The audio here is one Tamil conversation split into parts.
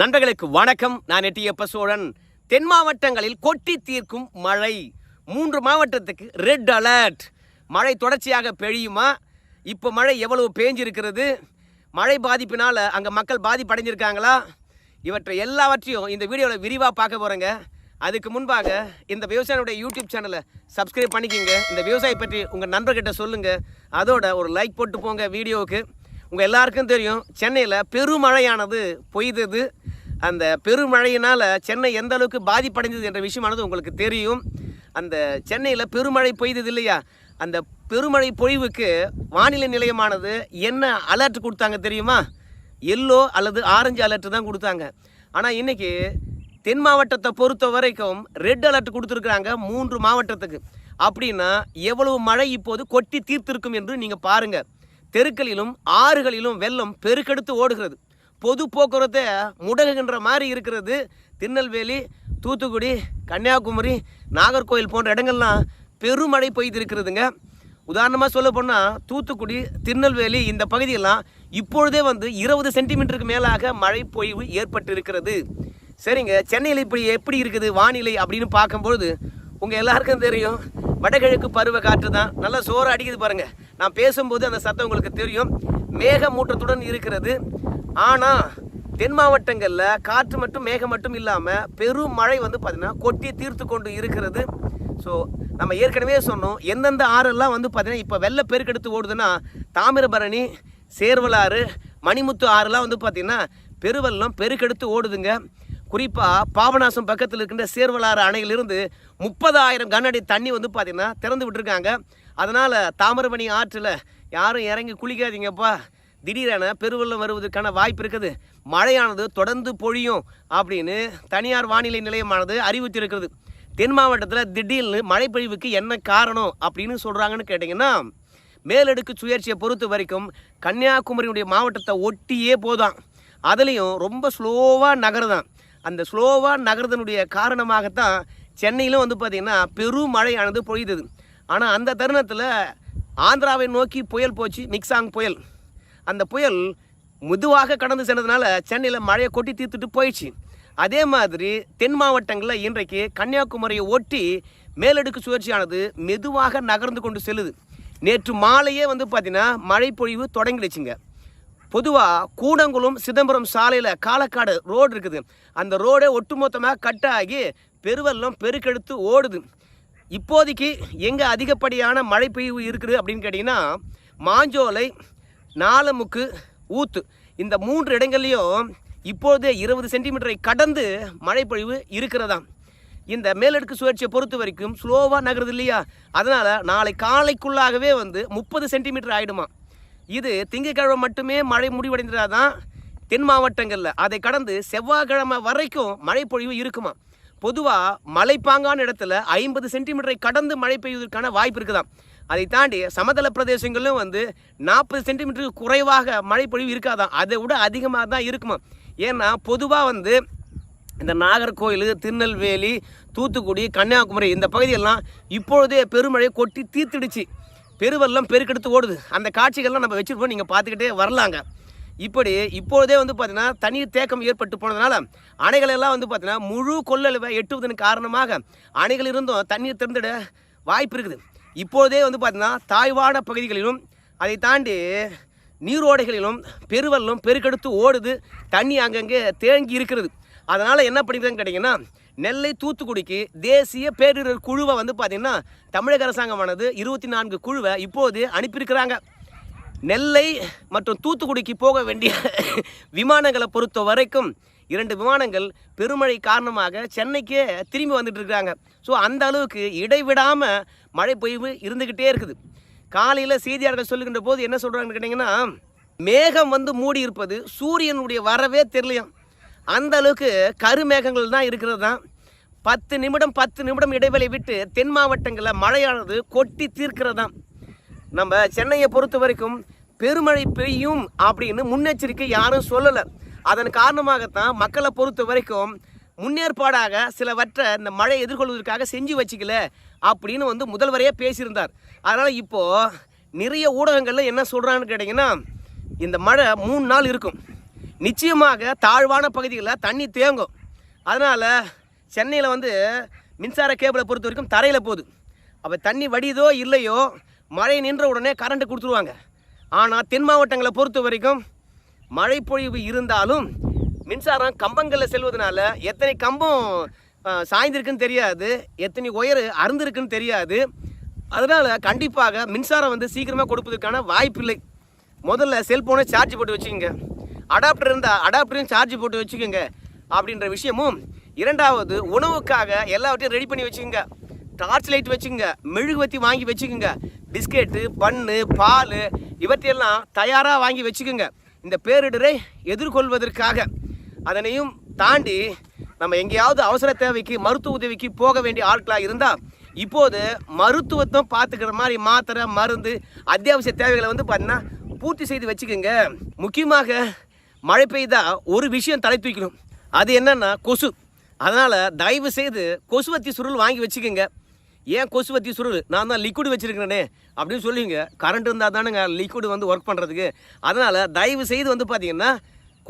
நண்பர்களுக்கு வணக்கம். நான் எட்டியப்ப சோழன். தென் மாவட்டங்களில் கொட்டி தீர்க்கும் மழை. மூன்று மாவட்டத்துக்கு ரெட் அலர்ட் மழை தொடர்ச்சியாக பெய்யுமா? இப்போ மழை எவ்வளவு பேஞ்சிருக்கிறது? மழை பாதிப்பினால் அங்கே மக்கள் பாதிப்படைஞ்சிருக்காங்களா? இவற்றை எல்லாவற்றையும் இந்த வீடியோவில் விரிவாக பார்க்க போகிறேங்க அதுக்கு முன்பாக இந்த விவசாயினுடைய யூடியூப் சேனலை சப்ஸ்கிரைப் பண்ணிக்கிங்க. இந்த விவசாயி பற்றி உங்கள் நண்பர்கிட்ட சொல்லுங்கள் அதோட ஒரு லைக் போட்டு போங்க வீடியோவுக்கு. உங்கள் எல்லாருக்கும் தெரியும் சென்னையில் பெருமழையானது பொய்தது. அந்த பெருமழையினால் சென்னை எந்த அளவுக்கு பாதிப்படைந்தது என்ற விஷயமானது உங்களுக்கு தெரியும். அந்த சென்னையில் பெருமழை பொய்தது இல்லையா? அந்த பெருமழை பொழிவுக்கு வானிலை நிலையமானது என்ன அலர்ட் கொடுத்தாங்க தெரியுமா? எல்லோ அல்லது ஆரஞ்சு அலர்ட் தான் கொடுத்தாங்க. ஆனால் இன்றைக்கி தென் மாவட்டத்தை பொறுத்த வரைக்கும் ரெட் அலர்ட் கொடுத்துருக்குறாங்க மூன்று மாவட்டத்துக்கு. அப்படின்னா எவ்வளவு மழை இப்போது கொட்டி தீர்த்திருக்கும் என்று நீங்கள் பாருங்கள் தெருக்களிலும் ஆறுகளிலும் வெள்ளம் பெருக்கெடுத்து ஓடுகிறது. பொது போக்குவரத்தை முடகுகின்ற மாதிரி இருக்கிறது. திருநெல்வேலி தூத்துக்குடி கன்னியாகுமரி நாகர்கோவில் போன்ற இடங்கள்லாம் பெருமழை பெய்திருக்கிறதுங்க. உதாரணமாக சொல்ல போனால் தூத்துக்குடி திருநெல்வேலி இந்த பகுதியெல்லாம் இப்பொழுதே வந்து இருபது சென்டிமீட்டருக்கு மேலாக மழை பொழிவு ஏற்பட்டு இருக்கிறது சரிங்க சென்னையில் இப்படி எப்படி இருக்குது வானிலை அப்படின்னு பார்க்கும்பொழுது உங்கள் எல்லாருக்கும் தெரியும். வடகிழக்கு பருவ காற்று தான். நல்லா சோறு அடிக்குது பாருங்க. நான் பேசும்போது அந்த சத்தம் உங்களுக்கு தெரியும். மேகமூட்டத்துடன் இருக்கிறது. ஆனால் தென் மாவட்டங்களில் காற்று மட்டும் மேகம் மட்டும் இல்லாமல் பெரும் மழை வந்து பார்த்திங்கன்னா கொட்டி தீர்த்து கொண்டு இருக்கிறது. ஸோ நம்ம ஏற்கனவே சொன்னோம். எந்தெந்த ஆறெல்லாம் வந்து பார்த்திங்கன்னா இப்போ வெள்ள பெருக்கெடுத்து ஓடுதுன்னா தாமிரபரணி சேர்வலாறு மணிமுத்து ஆறுலாம் வந்து பார்த்திங்கன்னா பெருவெள்ளம் பெருக்கெடுத்து ஓடுதுங்க. குறிப்பாக பாபநாசம் பக்கத்தில் இருக்கின்ற சேர்வலாறு அணையிலிருந்து முப்பதாயிரம் கனஅடி தண்ணி வந்து பார்த்திங்கன்னா திறந்து விட்டுருக்காங்க. அதனால் தாமிரபரணி ஆற்றில் யாரும் இறங்கி குளிக்காதீங்கப்பா. திடீரென பெருவெள்ளம் வருவதற்கான வாய்ப்பு இருக்குது. மழையானது தொடர்ந்து பொழியும் அப்படின்னு தனியார் வானிலை நிலையமானது அறிவித்திருக்கிறது. தென் மாவட்டத்தில் திடீர்னு மழைப்பொழிவுக்கு என்ன காரணம் அப்படின்னு சொல்கிறாங்கன்னு கேட்டிங்கன்னா மேலடுக்கு சுயற்சியை பொறுத்த வரைக்கும் கன்னியாகுமரியுடைய மாவட்டத்தை ஒட்டியே போதான் அதுலேயும் ரொம்ப ஸ்லோவாக நகருதான். அந்த ஸ்லோவாக நகர்தனுடைய காரணமாகத்தான் சென்னையிலும் வந்து பார்த்திங்கன்னா பெரும் மழையானது பொழிந்தது. ஆனால் அந்த தருணத்தில் ஆந்திராவை நோக்கி புயல் போச்சு நிக்சாங் புயல். அந்த புயல் மெதுவாக கடந்து சென்றதுனால சென்னையில் மழையை கொட்டி தீர்த்துட்டு போயிடுச்சு. அதே மாதிரி தென் மாவட்டங்களில் இன்றைக்கு கன்னியாகுமரியை ஒட்டி மேலடுக்கு சுழற்சியானது மெதுவாக நகர்ந்து கொண்டு செல்லுது. நேற்று மாலையே வந்து பார்த்திங்கன்னா மழை பொழிவு தொடங்கிடுச்சுங்க. பொதுவாக கூடங்குளம் சிதம்பரம் சாலையில் காலக்காடு ரோடு இருக்குது. அந்த ரோடே ஒட்டுமொத்தமாக கட் ஆகி பெருவெல்லம் பெருக்கெடுத்து ஓடுது. இப்போதைக்கு எங்கே அதிகப்படியான மழை பெய்வு இருக்குது அப்படின்னு கேட்டிங்கன்னா மாஞ்சோலை நாலமுக்கு ஊத்து. இந்த மூன்று இடங்கள்லையும் இப்போதே இருபது சென்டிமீட்டரை கடந்து மழைப்பொழிவு இருக்கிறதாம் இந்த மேலடுக்கு சுழற்சியை பொறுத்த வரைக்கும் ஸ்லோவாக நகருது இல்லையா? அதனால் நாளை காலைக்குள்ளாகவே வந்து முப்பது சென்டிமீட்டர் ஆகிடுமா இது திங்கட்கிழமை மட்டுமே மழை முடிவடைந்ததாதான் தென் மாவட்டங்களில். அதை கடந்து செவ்வாய்க்கிழமை வரைக்கும் மழை பொழிவு இருக்குமா? பொதுவாக மலைப்பாங்கான இடத்துல ஐம்பது சென்டிமீட்டரை கடந்து மழை பெய்வதற்கான வாய்ப்பு இருக்குதாம். அதை தாண்டி சமதள பிரதேசங்களிலும் வந்து நாற்பது சென்டிமீட்டருக்கு குறைவாக மழை பொழிவு இருக்காதான் அதை விட அதிகமாக தான் இருக்குமா? ஏன்னா பொதுவாக வந்து இந்த நாகர்கோயில் திருநெல்வேலி தூத்துக்குடி கன்னியாகுமரி இந்த பகுதியெல்லாம் இப்பொழுதே பெருமழை கொட்டி தீர்த்திடுச்சு. பெருவெல்லாம் பெருக்கெடுத்து ஓடுது. அந்த காட்சிகள்லாம் நம்ம வச்சுருப்போம். நீங்கள் பார்த்துக்கிட்டே வரலாங்க. இப்படி இப்பொழுதே வந்து பார்த்தீங்கன்னா தண்ணீர் தேக்கம் ஏற்பட்டு போனதுனால அணைகளெல்லாம் வந்து பார்த்தீங்கன்னா முழு கொள்ளளவை எட்டுவதன் காரணமாக அணைகள் இருந்தும் தண்ணீர் திறந்துட வாய்ப்பு இருக்குது. இப்பொழுதே வந்து பார்த்தீங்கன்னா தாய்வான பகுதிகளிலும் அதை தாண்டி நீரோடைகளிலும் பெருவெல்லும் பெருக்கெடுத்து ஓடுது. தண்ணி அங்கங்கே தேங்கி இருக்கிறது. அதனால் என்ன பண்ணிக்கிறதுன்னு கேட்டிங்கன்னா நெல்லை தூத்துக்குடிக்கு தேசிய பேரிடர் குழுவை வந்து பார்த்திங்கன்னா தமிழக அரசாங்கமானது இருபத்தி நான்கு குழுவை இப்போது அனுப்பியிருக்கிறாங்க. நெல்லை மற்றும் தூத்துக்குடிக்கு போக வேண்டிய விமானங்களை பொறுத்த வரைக்கும் இரண்டு விமானங்கள் பெருமழை காரணமாக சென்னைக்கே திரும்பி வந்துட்டு இருக்காங்க. ஸோ அந்த அளவுக்கு இடைவிடாமல் மழை பொய்வு இருந்துக்கிட்டே இருக்குது. காலையில் செய்தியாளர்கள் சொல்லுகின்ற போது என்ன சொல்கிறாங்கன்னு கேட்டிங்கன்னா மேகம் வந்து மூடி இருப்பது சூரியனுடைய வரவே தெரியலையாம். அந்த அளவுக்கு கருமேகங்கள் தான் இருக்கிறது தான். பத்து நிமிடம் பத்து நிமிடம் இடைவெளி விட்டு தென் மாவட்டங்களில் மழையானது கொட்டி தீர்க்கிறது தான். நம்ம சென்னையை பொறுத்த வரைக்கும் பெருமழை பெய்யும் அப்படின்னு முன்னெச்சரிக்கை யாரும் சொல்லலை. அதன் காரணமாகத்தான் மக்களை பொறுத்த வரைக்கும் முன்னேற்பாடாக சிலவற்றை இந்த மழை எதிர்கொள்வதற்காக செஞ்சு வச்சுக்கல அப்படின்னு வந்து முதல்வரையே பேசியிருந்தார். அதனால் இப்போது நிறைய ஊடகங்களில் என்ன சொல்கிறான்னு கேட்டிங்கன்னா இந்த மழை மூணு நாள் இருக்கும். நிச்சயமாக தாழ்வான பகுதிகளில் தண்ணி தேங்கும். அதனால் சென்னையில் வந்து மின்சார கேபிளை பொறுத்த வரைக்கும் தரையில் போகுது. அப்போ தண்ணி வடியுதோ இல்லையோ மழை நின்ற உடனே கரண்ட்டு கொடுத்துருவாங்க. ஆனால் தென் மாவட்டங்களை பொறுத்த வரைக்கும் மழை பொழிவு இருந்தாலும் மின்சாரம் கம்பங்களில் செல்வதனால எத்தனை கம்பம் சாய்ந்திருக்குன்னு தெரியாது. எத்தனை ஒயர் அறுந்திருக்குன்னு தெரியாது. அதனால் கண்டிப்பாக மின்சாரம் வந்து சீக்கிரமாக கொடுப்பதற்கான வாய்ப்பில்லை. முதல்ல செல்ஃபோனை சார்ஜ் போட்டு வச்சுக்கோங்க. அடாப்டர் இருந்தால் அடாப்டரையும் சார்ஜ் போட்டு வச்சுக்கோங்க அப்படின்ற விஷயமும். இரண்டாவது உணவுக்காக எல்லாவற்றையும் ரெடி பண்ணி வச்சுக்கோங்க. டார்ச் லைட் வச்சுக்கோங்க மெழுகுவத்தி வாங்கி வச்சுக்கோங்க. பிஸ்கெட்டு பன்னு பால் இவற்றையெல்லாம் தயாராக வாங்கி வச்சுக்கோங்க. இந்த பேரிடரை எதிர்கொள்வதற்காக. அதனையும் தாண்டி நம்ம எங்கேயாவது அவசர தேவைக்கு மருத்துவ உதவிக்கு போக வேண்டிய ஆட்களாக இருந்தால் இப்போது மருத்துவத்தும் பார்த்துக்கிற மாதிரி மாத்திரை மருந்து அத்தியாவசிய தேவைகளை வந்து பார்த்தீங்கன்னா பூர்த்தி செய்து வச்சுக்கோங்க. முக்கியமாக மழை பெய்தா ஒரு விஷயம் தலை தூக்கணும் அது என்னன்னா கொசு. அதனால் தயவு செய்து கொசுவத்தி சுருள் வாங்கி வச்சுக்கோங்க. ஏன் கொசுவத்தி சுருள்? நான் தான் லிக்விட் வச்சுருக்கிறேனே அப்படின்னு சொல்லுவீங்க. கரண்ட் இருந்தால் தானுங்க லிக்விட் வந்து ஒர்க் பண்ணுறதுக்கு அதனால் தயவு செய்து வந்து பார்த்தீங்கன்னா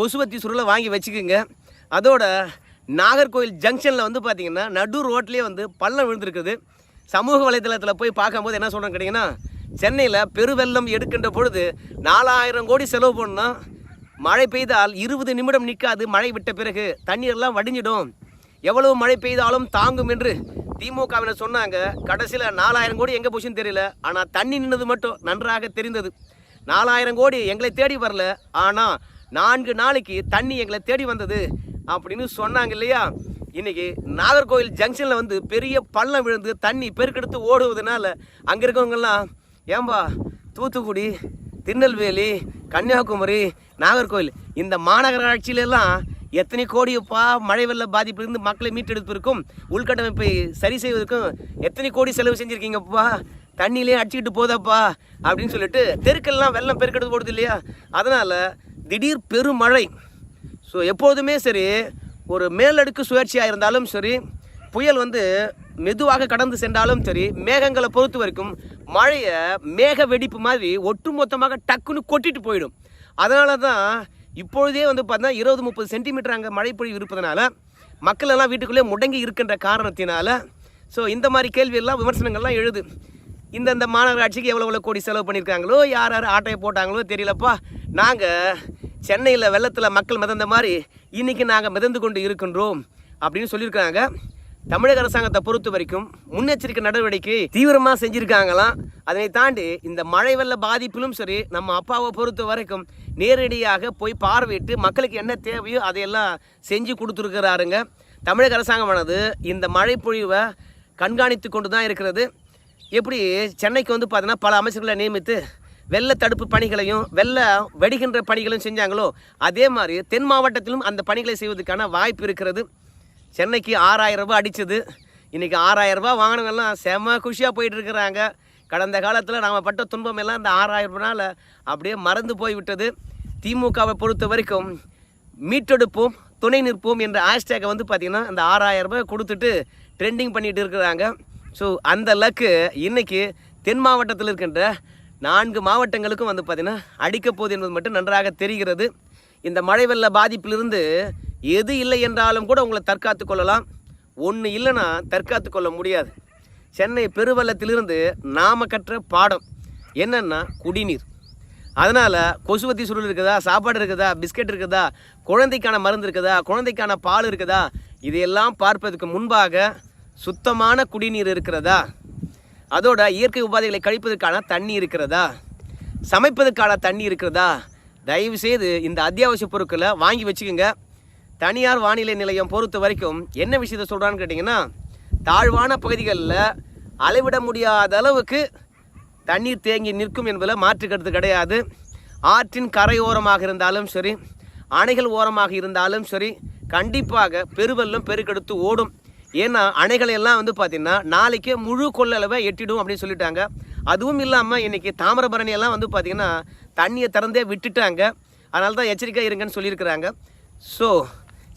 கொசுவத்தி சுருளை வாங்கி வச்சுக்கோங்க. அதோட நாகர்கோவில் ஜங்ஷனில் வந்து பார்த்தீங்கன்னா நடு ரோட்லேயே வந்து பள்ளம் விழுந்திருக்குது. சமூக வலைதளத்தில் போய் பார்க்கும்போது என்ன சொல்கிறேன்னு கேட்டிங்கன்னா சென்னையில் பெருவெள்ளம் எடுக்கின்ற பொழுது நாலாயிரம் கோடி செலவு பண்ணால் மழை பெய்தால் இருபது நிமிடம் நிற்காது மழை விட்ட பிறகு தண்ணீரெல்லாம் வடிஞ்சிடும். எவ்வளவு மழை பெய்தாலும் தாங்கும் என்று திமுகவினர் சொன்னாங்க. கடைசியில் நாலாயிரம் கோடி எங்கே போச்சுன்னு தெரியல. ஆனால் தண்ணி நின்னது மட்டும் நன்றாக தெரிந்தது. நாலாயிரம் கோடி எங்களை தேடி வரல. ஆனால் நான்கு நாளைக்கு தண்ணி எங்களை தேடி வந்தது அப்படின்னு சொன்னாங்க இல்லையா? இன்னைக்கு நாகர்கோவில் ஜங்ஷனில் வந்து பெரிய பள்ளம் விழுந்து தண்ணி பெருக்கெடுத்து ஓடுவதனால அங்கே இருக்கவங்கெல்லாம் ஏம்பா தூத்துக்குடி திருநெல்வேலி கன்னியாகுமரி நாகர்கோவில் இந்த மாநகராட்சியிலெல்லாம் எத்தனை கோடிப்பா மழை வெள்ள பாதிப்பிலிருந்து மக்களை மீட்டெடுப்பதற்கும் உள்கட்டமைப்பை சரி செய்வதற்கும் எத்தனை கோடி செலவு செஞ்சுருக்கீங்கப்பா? தண்ணியிலே அடிச்சுக்கிட்டு போதாப்பா? அப்படின்னு சொல்லிட்டு தெருக்கெல்லாம் வெள்ளம் பெருக்கெடுத்து போடுது இல்லையா? அதனால் திடீர் பெருமழை. ஸோ எப்போதுமே சரி ஒரு மேலடுக்கு சுழற்சியாக இருந்தாலும் சரி புயல் வந்து மெதுவாக கடந்து சென்றாலும் சரி மேகங்களை பொறுத்த வரைக்கும் மழையை மேக வெடிப்பு மாதிரி ஒட்டுமொத்தமாக டக்குன்னு கொட்டிட்டு போயிடும். அதனால தான் இப்பொழுதே வந்து பார்த்தா இருபது முப்பது சென்டிமீட்டர் அங்கே மழை பொழிவு இருப்பதனால மக்கள் எல்லாம் வீட்டுக்குள்ளே முடங்கி இருக்கின்ற காரணத்தினால ஸோ இந்த மாதிரி கேள்வியெல்லாம் விமர்சனங்கள்லாம் எழுது. இந்தந்த மாநகராட்சிக்கு எவ்வளோ எவ்வளோ கோடி செலவு பண்ணியிருக்காங்களோ யார் யார் ஆட்டையை போட்டாங்களோ தெரியலப்பா. நாங்கள் சென்னையில் வெள்ளத்தில் மக்கள் மிதந்த மாதிரி இன்றைக்கி நாங்கள் மிதந்து கொண்டு இருக்கின்றோம் அப்படின்னு சொல்லியிருக்காங்க தமிழக அரசாங்கத்தை பொறுத்த வரைக்கும் முன்னெச்சரிக்கை நடவடிக்கை தீவிரமாக செஞ்சுருக்காங்களாம் அதனை தாண்டி இந்த மழை வெள்ள பாதிப்பிலும் சரி நம்ம அப்பாவை பொறுத்த வரைக்கும் நேரடியாக போய் பார்வையிட்டு மக்களுக்கு என்ன தேவையோ அதையெல்லாம் செஞ்சு கொடுத்துருக்கிறாருங்க. தமிழக அரசாங்கமானது இந்த மழை பொழிவை கண்காணித்து கொண்டு தான் இருக்கிறது. எப்படி சென்னைக்கு வந்து பார்த்தீங்கன்னா பல அமைச்சர்களை நியமித்து வெள்ள தடுப்பு பணிகளையும் வெள்ள வெடிகின்ற பணிகளையும் செஞ்சாங்களோ அதே மாதிரி தென் மாவட்டத்திலும் அந்த பணிகளை செய்வதற்கான வாய்ப்பு இருக்கிறது. சென்னைக்கு ஆறாயிரம் ரூபாய் அடித்தது இன்றைக்கி ஆறாயிரம் ரூபாய் வாங்கினவங்கெல்லாம் செம குஷியாக போயிட்டுருக்குறாங்க. கடந்த காலத்தில் நாம் பட்ட துன்பம் எல்லாம் இந்த ஆறாயிரம் ரூபாயில் அப்படியே மறந்து போய்விட்டது. திமுகவை பொறுத்த வரைக்கும் மீட்டெடுப்போம் துணை நிற்போம் என்ற ஹேஷ்டேக்கை வந்து பார்த்திங்கன்னா அந்த ஆறாயிரம் ரூபாய் கொடுத்துட்டு ட்ரெண்டிங் பண்ணிட்டு இருக்கிறாங்க. ஸோ அந்த லக்கு இன்றைக்கி தென் மாவட்டத்தில் இருக்கின்ற நான்கு மாவட்டங்களுக்கும் வந்து பார்த்திங்கன்னா அடிக்கப்போகுது என்பது மட்டும் நன்றாக தெரிகிறது. இந்த மழை வெள்ள பாதிப்பிலிருந்து எது இல்லை என்றாலும் கூட உங்களை தற்காத்து கொள்ளலாம். ஒன்று இல்லைன்னா தற்காத்து கொள்ள முடியாது. சென்னை பெருவள்ளத்திலிருந்து நாம கற்ற பாடம் என்னன்னா குடிநீர். அதனால் கொசுவத்தி சுருள் இருக்குதா சாப்பாடு இருக்குதா பிஸ்கட் இருக்குதா குழந்தைக்கான மருந்து இருக்குதா குழந்தைக்கான பால் இருக்குதா இதையெல்லாம் பார்ப்பதற்கு முன்பாக சுத்தமான குடிநீர் இருக்கிறதா? அதோட இயற்கை உபாதைகளை கழிப்பதற்கான தண்ணி இருக்கிறதா? சமைப்பதற்கான தண்ணி இருக்கிறதா? தயவு செய்து இந்த அத்தியாவசிய பொருட்களை வாங்கி வச்சுக்கோங்க. தனியார் வானிலை நிலையம் பொறுத்த வரைக்கும் என்ன விஷயத்த சொல்கிறான்னு கேட்டிங்கன்னா தாழ்வான பகுதிகளில் அளவிட முடியாத அளவுக்கு தண்ணீர் தேங்கி நிற்கும் என்பதில் மாற்றுக்கிறது கிடையாது. ஆற்றின் கரையோரமாக இருந்தாலும் சரி அணைகள் ஓரமாக இருந்தாலும் சரி கண்டிப்பாக பெருவெல்லும் பெருக்கெடுத்து ஓடும். ஏன்னா அணைகள் எல்லாம் வந்து பார்த்திங்கன்னா நாளைக்கே முழு கொள்ளளவை எட்டிடும் அப்படின்னு சொல்லிட்டாங்க. அதுவும் இல்லாமல் இன்றைக்கி தாமிரபரணி எல்லாம் வந்து பார்த்திங்கன்னா தண்ணியை திறந்தே விட்டுட்டாங்க. அதனால தான் எச்சரிக்கை இருங்கன்னு சொல்லியிருக்கிறாங்க. ஸோ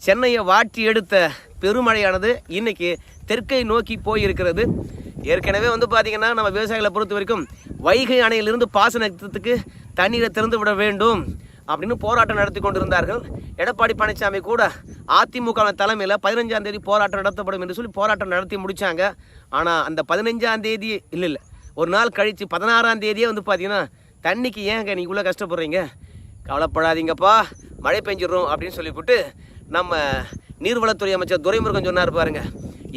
சென்னையை வாட்டி எடுத்த பெருமழையானது இன்னைக்கு தெற்கை நோக்கி போயிருக்கிறது. ஏற்கனவே வந்து பார்த்திங்கன்னா நம்ம விவசாயிகளை பொறுத்த வரைக்கும் வைகை அணையிலிருந்து பாசனத்துக்கு தண்ணீரை திறந்து விட வேண்டும் அப்படின்னு போராட்டம் நடத்தி கொண்டிருந்தார்கள். எடப்பாடி பழனிசாமி கூட அதிமுக தலைமையில் பதினஞ்சாம் தேதி போராட்டம் நடத்தப்படும் என்று சொல்லி போராட்டம் நடத்தி முடித்தாங்க ஆனால் அந்த பதினஞ்சாம் தேதி இல்லை இல்லை ஒரு நாள் கழித்து பதினாறாம் தேதியே வந்து பார்த்தீங்கன்னா தண்ணிக்கு ஏங்க நீ இவ்வளோ கஷ்டப்படுறீங்க? கவலைப்படாதீங்கப்பா மழை பெஞ்சிடும் அப்படின்னு சொல்லிவிட்டு நம்ம நீர்வளத்துறை அமைச்சர் துரைமுருகன் சொன்னார் பாருங்க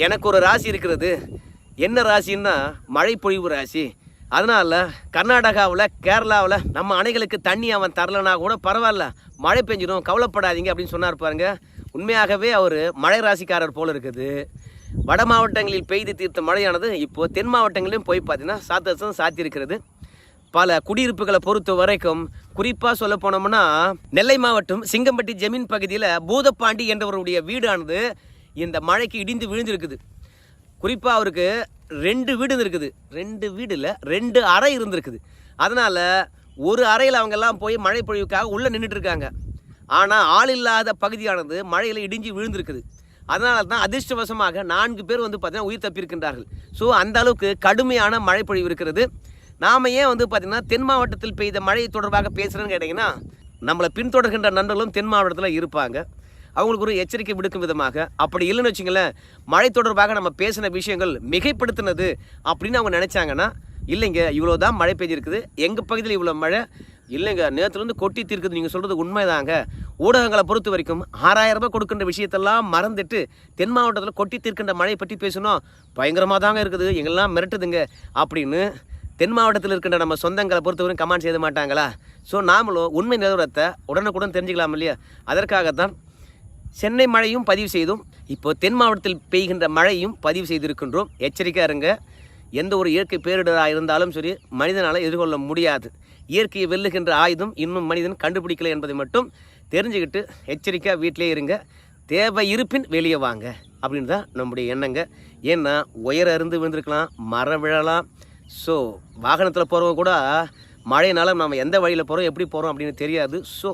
எனக்கு ஒரு ராசி இருக்கிறது. என்ன ராசின்னா மழை பொழிவு ராசி. அதனால் கர்நாடகாவில் கேரளாவில் நம்ம அணைகளுக்கு தண்ணி அவன் தரலனா கூட பரவாயில்ல. மழை பெஞ்சிடும் கவலைப்படாதீங்க அப்படின்னு சொன்னார் பாருங்க. உண்மையாகவே அவர் மழை ராசிக்காரர் போல் இருக்குது. வட மாவட்டங்களில் பெய்து தீர்த்த மழையானது இப்போது தென் மாவட்டங்களிலும் போய் பார்த்தீங்கன்னா சாத்தசம் சாத்தியிருக்கிறது. பல குடியிருப்புகளை பொறுத்த வரைக்கும் குறிப்பாக சொல்ல போனோம்னா நெல்லை மாவட்டம் சிங்கம்பட்டி ஜமீன் பகுதியில் பூதப்பாண்டி என்றவருடைய வீடானது இந்த மழைக்கு இடிந்து விழுந்திருக்குது. குறிப்பாக அவருக்கு ரெண்டு வீடு இருக்குது. ரெண்டு வீடில் ரெண்டு அறை இருந்திருக்குது. அதனால் ஒரு அறையில் அவங்கெல்லாம் போய் மழை பொழிவுக்காக உள்ளே நின்றுட்டு இருக்காங்க ஆனால் ஆள் இல்லாத பகுதியானது மழையில் இடிஞ்சு விழுந்திருக்குது. அதனால தான் அதிர்ஷ்டவசமாக நான்கு பேர் வந்து பார்த்தீங்கன்னா உயிர் தப்பியிருக்கின்றார்கள். ஸோ அந்த அளவுக்கு கடுமையான மழை பொழிவு இருக்கிறது. நாம் ஏன் வந்து பார்த்திங்கன்னா தென் மாவட்டத்தில் பெய்த மழை தொடர்பாக பேசுகிறேன்னு கேட்டிங்கன்னா நம்மளை பின்தொடர்கின்ற நண்பர்களும் தென் மாவட்டத்தில் இருப்பாங்க. அவங்களுக்கு ஒரு எச்சரிக்கை விடுக்கும் விதமாக. அப்படி இல்லைன்னு வச்சுங்களேன் மழை தொடர்பாக நம்ம பேசின விஷயங்கள் மிகைப்படுத்தினது அப்படின்னு அவங்க நினச்சாங்கன்னா இல்லைங்க இவ்வளோ தான் மழை பெய்திருக்குது. எங்கள் பகுதியில் இவ்வளோ மழை? இல்லைங்க நேரத்துலேருந்து கொட்டி தீர்க்குது. நீங்கள் சொல்கிறது உண்மைதாங்க. ஊடகங்களை பொறுத்த வரைக்கும் ஆறாயிரம் ரூபாய் கொடுக்கின்ற விஷயத்தெல்லாம் மறந்துட்டு தென் மாவட்டத்தில் கொட்டி தீர்க்கின்ற மழையை பற்றி பேசணும் பயங்கரமாக தாங்க இருக்குது. எங்கெல்லாம் மிரட்டுதுங்க அப்படின்னு தென் மாவட்டத்தில் இருக்கின்ற நம்ம சொந்தங்களை பொறுத்தவரைக்கும் கமெண்ட் செய்ய மாட்டாங்களா? ஸோ நாமளும் உண்மை நிலவரத்தை உடனுக்குடன் தெரிஞ்சுக்கலாம் இல்லையா? அதற்காகத்தான் சென்னை மழையும் பதிவு செய்தோம் இப்போ தென் மாவட்டத்தில் பெய்கின்ற மழையும் பதிவு செய்திருக்கின்றோம். எச்சரிக்கையாக இருங்க எந்த ஒரு இயற்கை பேரிடராக இருந்தாலும் சரி மனிதனால் எதிர்கொள்ள முடியாது. இயற்கையை வெல்லுகின்ற ஆயுதம் இன்னும் மனிதன் கண்டுபிடிக்கலை என்பதை மட்டும் தெரிஞ்சுக்கிட்டு எச்சரிக்கையாக வீட்டிலே இருங்க. தேவை இருப்பின் வெளியே வாங்க. அப்படின்னு தான் நம்முடைய எண்ணங்க. ஏன்னா உயர அருந்து விழுந்திருக்கலாம் மரம் விழலாம் ஸோ வாகனத்தில் போகிறவங்க கூட மழையினால் நம்ம எந்த வழியில் போகிறோம் எப்படி போகிறோம் அப்படின்னு தெரியாது. ஸோ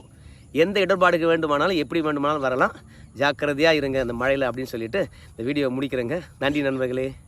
எந்த இடர்பாடுக்கு வேண்டுமானாலும் எப்படி வேண்டுமானாலும் வரலாம். ஜாக்கிரதையாக இருங்க அந்த மழையில் அப்படின்னு சொல்லிட்டு இந்த வீடியோ முடிக்கிறேங்க. நன்றி நண்பர்களே.